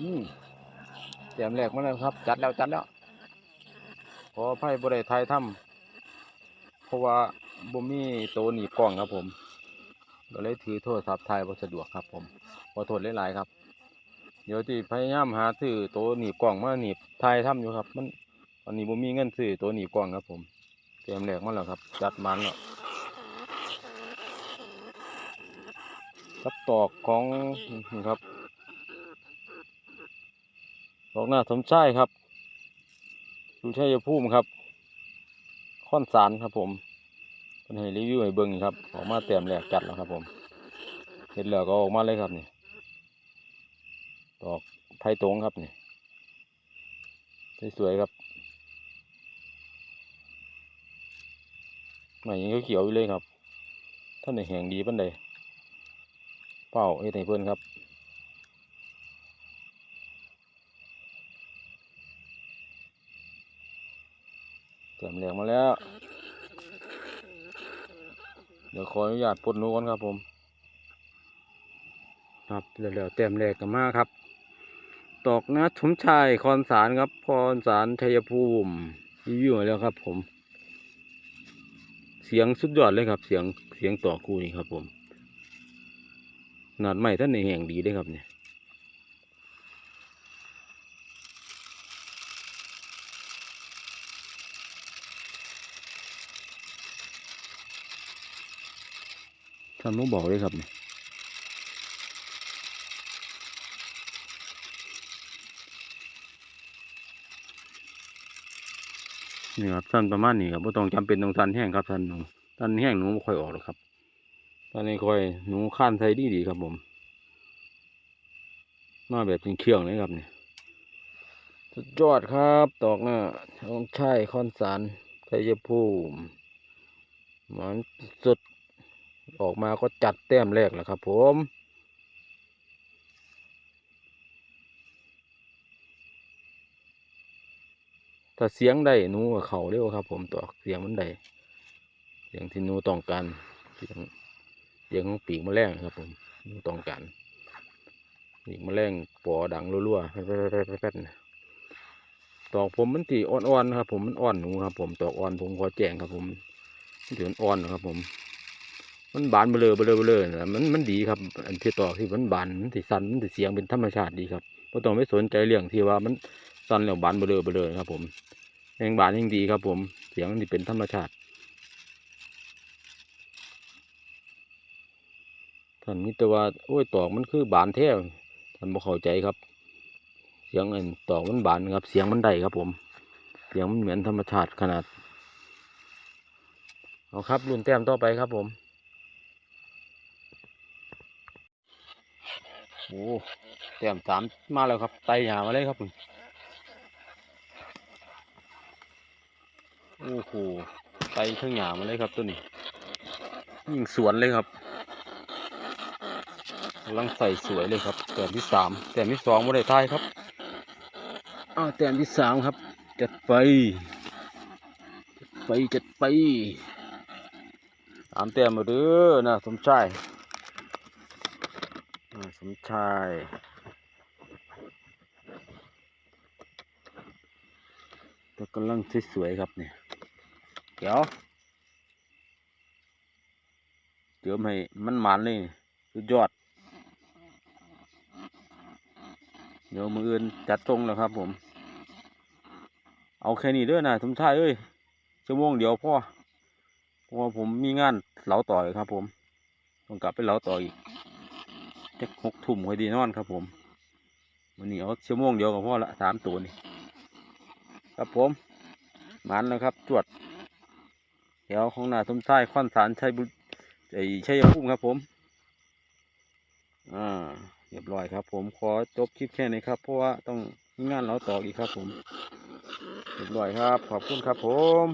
อืมเตรียมแรกมาแล้วครับ จัดแล้วจัดแล้วขออภัยบริไทยถ้ำเพราะว่าบ่มีโตหนีบกล้องครับผมก็เลยถือโทรศัพท์ถ่ายบ่สะดวกครับ ผมขอโทษหลายๆครับ เดี๋ยวที่พยายามหาซื้อโตหนีบกล้องมาหนีบถ่ายถ้ำอยู่ครับ มันตอนนี้บ่มีเงินซื้อโตหนีบกล้องครับ ผมเตรียมแรกมาแล้วครับ จัดมันแล้วกับตอกของครับ ดอกหน้าสมชายครับดูชัยภูมิครับ ค่อนสารครับผมเป็นให้รีวิวให้เบิ่งครับ ออกมาเต็มแหลกจัดแล้วครับผม เห็นแล้วก็ออกมาเลยครับนี่ดอกไผ่ตรงครับนี่สวยๆครับใหม่ยังเขียวอยู่เลยครับ ท่านในแห่งดีปันใดเป้าเฮ็ดให้เพื่อนครับ รียมเหลียงมาแล้ว เดี๋ยวขออนุญาตปลดนูก่อนครับผม ครับแล้วเตรียมแหลกกันมากครับ ตอกนะชุมชายคอนสารครับพรสารชัยภูมิรีวิวมาแล้วครับ ผม เสียงสุดยอดเลยครับ เสียงเสียงต่อคู่นี่ครับ ผมขนาดใหม่ท่านในแห่งดีเลยครับเนี่ย ท่านต้องบอกเลยครับเนี่ยนี่ครับท่านประมาณนี้ครับไม่ต้องจำเป็นต้องทันแห้งครับท่านหนูท่านแห้งหนูไม่ค่อยออกหรอกครับท่านนี้ค่อยหนูข้านใส่ดีดีครับผมมาแบบเป็นเคี่ยงเลยครับเนี่ยสุดยอดครับตอกหน้าท้องช่คอนสารชัยภูมิมันสุด ออกมาก็จัดแต้มแรกแหละครับ ผมถ้าเสียงได้หนูเขาเร็วครับ ผมตัวเสียงมันได้เสียงที่หนูต้องการเสียงเสียงของปีกแมลงครับ ผมหนูต้องการปีกแมลงปอดังรัวๆแป๊ดๆตอกผมมันตีอ่อนๆครับ ผมมันอ่อนหนูครับ ผมตอกอ่อนผมขอแจ้งครับ ผมมันถือนอ่อนนะครับ ผม มันบานเบลอเบลอเบลอนะมันมันดีครับ อันที่ต่อที่มันบานมันติสันมันติเสียงเป็นธรรมชาติดีครับไม่ต้องไปสนใจเรื่องที่ว่ามันสันแล้วบานเบลอเบลอครับ ผมแหงบานยังดีครับ ผมเสียงนสิเป็นธรรมชาติท่านนี้แต่ว่าโอ้ยตอกมันคือบานแท้ท่านบ่เข้าใจครับ เสียงอันตอกมันบานครับ เสียงมันได้ครับ ผม เสียงมันเหมือนธรรมชาติขนาดเอาครับ รุ่นแต้มต่อไปครับผม โอ้แต้มสามมาแล้วครับไต่หามาเลยครับผมโอ้โหไต่เครื่องหยามาเลยครับตัวนี้ ยิงสวนเลยครับกำลังใส่สวยเลยครับแต้มที่สามแต้มที่สองไม่ได้ทายครับอ้าวแต้มที่สามครับ จัดไป จัดไปจัดไปสามแต้มมาเด้อนะสมชายอ่าส มชายแต่กำลังสวยๆครับเนี่ยเดี๋ยวเดี๋ยวให้มันหมานเลยสุดยอด เดี๋ยวมืออื่นจัดตรงแล้วครับผม เอาแค่นี้ด้อนะสมชายเอ้ยชั่วโมงเดียวพ่อเพราะว่าผมมีงานเหลาต่ออีกครับผม ต้องกลับไปเหลาต่ออีก จะหกทุ่มค่อยดีนอนครับผมวันนี้เอาชั่วโมงเดียวกับพ่อละสามตัวนี่ครับผมหมันแล้วครับตรวจเดี๋ยวของน้าสมชายค่อนสารชัยบุไอชัยภูมิครับผม อ่าเรียบร้อยครับ ผมขอจบคลิปแค่นี้ครับ เพราะว่าต้องงานเราต่ออีกครับ ผมเรียบร้อยครับ ขอบคุณครับผม